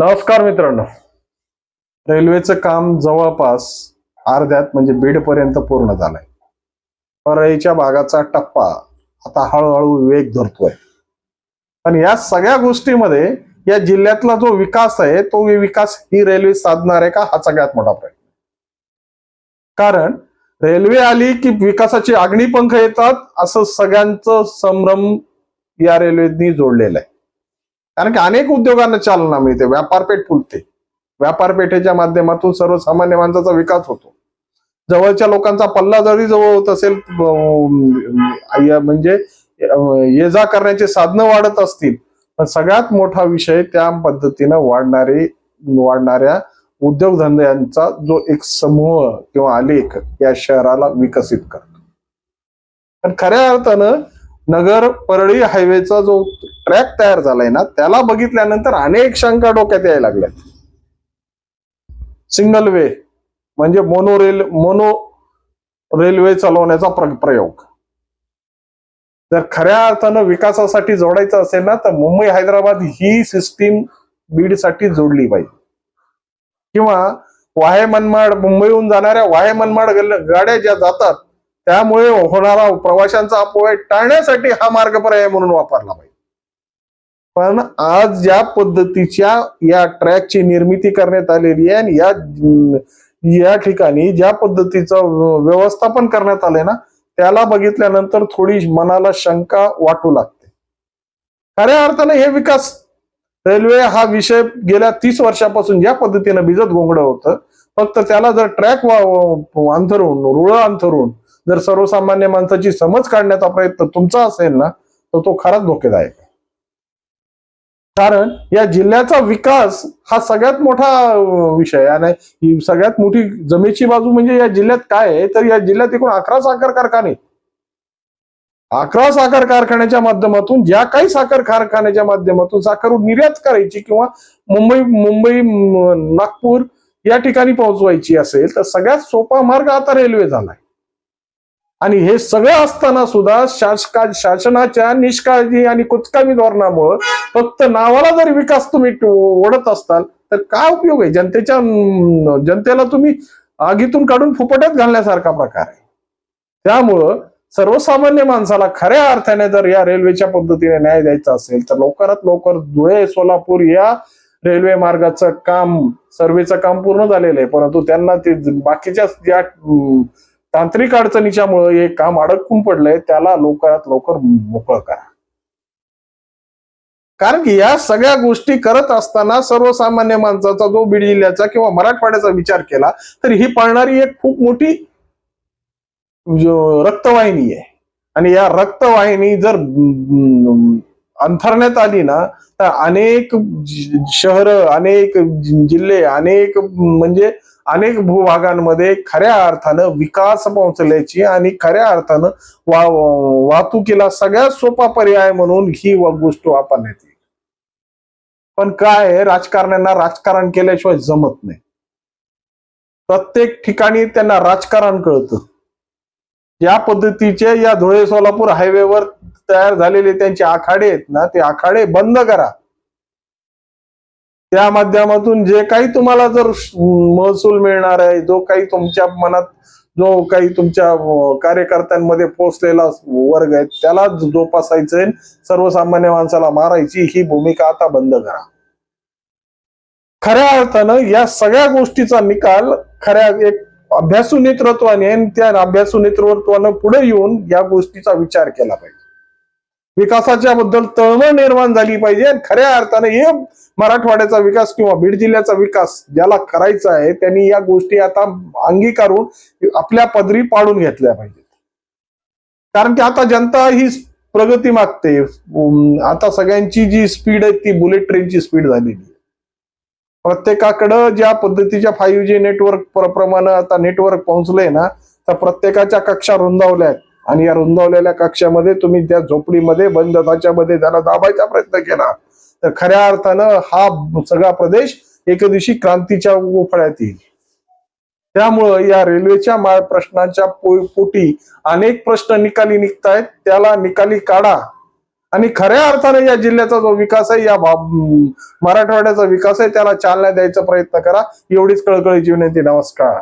नमस्कार मित्रांनो. रेल्वेचं काम जवळपास अर्ध्यात म्हणजे बीड पर्यंत पूर्ण झालंय. परळीच्या भागाचा टप्पा आता हळूहळू वेग धरतोय. पण या सगळ्या गोष्टीमध्ये या जिल्ह्यातला जो विकास आहे तो विकास ही रेल्वे साधणार आहे का? हा सगळ्यात मोठा प्रश्न. कारण रेल्वे आली की विकासाची अग्निपंख येतात असं सगळ्यांचं संभ्रम या रेल्वेनी जोडलेलं आहे. कारण की अनेक उद्योगांना चालना मिळते व्यापारपेठ फुलते. व्यापारपेठेच्या माध्यमातून सर्वसामान्य माणसाचा विकास होतो. जवळच्या लोकांचा पल्ला जरी जवळ होत असेल म्हणजे ये जा करण्याचे साधनं वाढत असतील पण सगळ्यात मोठा विषय त्या पद्धतीनं वाढणारे वाढणाऱ्या उद्योगधंद्यांचा जो एक समूह किंवा आलेख या शहराला विकसित करतो. पण खऱ्या अर्थानं नगर परळी हायवेचा जो ट्रॅक तयार झालाय ना त्याला बघितल्यानंतर अनेक शंका डोक्यात यायला लागल्यात. सिंगल वे म्हणजे मोनो रेल मोनो रेल्वे चालवण्याचा प्रयोग. जर खऱ्या अर्थानं विकासासाठी जोडायचं असेल ना तर मुंबई हैदराबाद ही सिस्टीम बीडसाठी जोडली पाहिजे. किंवा वाहे मनमाड मुंबईहून जाणाऱ्या वाहे मनमाड गाड्या ज्या जातात त्यामुळे होणारा प्रवाशांचा अपव्यय टाळण्यासाठी हा मार्ग पर्याय म्हणून वापरला पाहिजे. पण आज ज्या पद्धतीच्या या ट्रॅकची निर्मिती करण्यात आलेली आहे आणि या या ठिकाणी ज्या पद्धतीचं व्यवस्थापन करण्यात आलंय ना त्याला बघितल्यानंतर थोडी मनाला शंका वाटू लागते. खऱ्या अर्थानं हे विकास रेल्वे हा विषय गेल्या तीस वर्षापासून ज्या पद्धतीनं भिजत गोंगडं होतं फक्त त्याला जर ट्रॅक अंथरून रुळ अंथरून जर सर्वसामान्य माणसाची समज काढण्याचा प्रयत्न तुमचा असेल ना तर तो खराच धोकेदायक आहे. कारण या जिल्ह्याचा विकास हा सगळ्यात मोठा विषय आणि सगळ्यात मोठी जमेची बाजू म्हणजे या जिल्ह्यात काय आहे? तर या जिल्ह्यात एकूण अकरा साखर कारखाने अकरा साखर कारखान्याच्या माध्यमातून ज्या काही साखर कारखान्याच्या माध्यमातून साखर निर्यात करायची किंवा मुंबई मुंबई नागपूर या ठिकाणी पोहोचवायची असेल तर सगळ्यात सोपा मार्ग आता रेल्वे झालाय. आणि हे सगळं असताना सुद्धा शासका शासनाच्या निष्काळजी आणि कुचकामी धोरणामुळं फक्त नावाला जर विकास तुम्ही ओढत असताल तर काय उपयोग आहे? जनतेच्या जनतेला तुम्ही आगीतून काढून फुपटत घालण्यासारखा प्रकार आहे. त्यामुळं सर्वसामान्य माणसाला खऱ्या अर्थाने जर या रेल्वेच्या पद्धतीने न्याय द्यायचा असेल तर लवकरात लवकर धुळे सोलापूर या रेल्वे मार्गाचं काम सर्वेचं काम पूर्ण झालेलं आहे. परंतु त्यांना ते बाकीच्या ज्या तांत्रिक अडचणीच्यामुळे हे काम अडकून पडलंय त्याला लवकरात लवकर मोकळं करा. कारण की या सगळ्या गोष्टी करत असताना सर्वसामान्य माणसाचा जो बीड जिल्ह्याचा किंवा मराठवाड्याचा विचार केला तर ही पळणारी एक खूप मोठी रक्तवाहिनी आहे. आणि या रक्तवाहिनी जर अंथरण्यात आली ना तर अनेक शहर अनेक जिल्हे अनेक म्हणजे अनेक भूभागांमध्ये खऱ्या अर्थानं विकास पोहोचल्याची आणि खऱ्या अर्थानं वा वाहतुकीला सगळ्यात सोपा पर्याय म्हणून ही गोष्ट वापरण्यात येईल. पण काय आहे, राजकारण्यांना राजकारण केल्याशिवाय जमत नाही. प्रत्येक ठिकाणी त्यांना राजकारण कळतं. या पद्धतीचे या धुळे सोलापूर हायवेवर तयार झालेले त्यांचे आखाडे आहेत ना ते आखाडे बंद करा. त्या माध्यमातून जे काही तुम्हाला जर महसूल मिळणार आहे जो काही तुमच्या मनात जो काही तुमच्या कार्यकर्त्यांमध्ये पोचलेला वर्ग आहे त्याला जोपासायचंय सर्वसामान्य माणसाला मारायची ही भूमिका आता बंद करा. खऱ्या अर्थानं या सगळ्या गोष्टीचा निकाल खऱ्या एक अभ्यासू नेतृत्वाने त्या अभ्यासू नेतृत्वानं पुढे येऊन या गोष्टीचा विचार केला पाहिजे. विकासाच्या बद्दल तळमळ निर्माण झाली पाहिजे. खऱ्या अर्थाने हे मराठवाड्याचा विकास किंवा बीड जिल्ह्याचा विकास ज्याला करायचा आहे त्यांनी या गोष्टी आता अंगीकारून आपल्या पदरी पाडून घेतल्या पाहिजेत. कारण की आता जनता ही प्रगती मागते. आता सगळ्यांची जी स्पीड आहे ती बुलेट ट्रेनची स्पीड झालेली आहे. प्रत्येकाकडं ज्या पद्धतीच्या फाईव्ह जी नेटवर्क प्रमाणे आता नेटवर्क पोहोचलंय ना तर प्रत्येकाच्या कक्षा रुंदावल्या आहेत. आणि या रुंदावलेल्या कक्षामध्ये तुम्ही त्या झोपडीमध्ये बंदमध्ये त्याला दाबायचा प्रयत्न केला. तर खऱ्या अर्थानं हा सगळा प्रदेश एके दिवशी क्रांतीच्या उफळ्यात येईल. त्यामुळं या रेल्वेच्या प्रश्नांच्या प्रश्नाच्या पो- पोटी अनेक प्रश्न निकाली निघतायत. त्याला निकाली काढा. आणि खऱ्या अर्थाने या जिल्ह्याचा जो विकास आहे या मराठवाड्याचा विकास आहे त्याला चालना द्यायचा प्रयत्न करा. एवढीच कळकळीची विनंती. नमस्कार.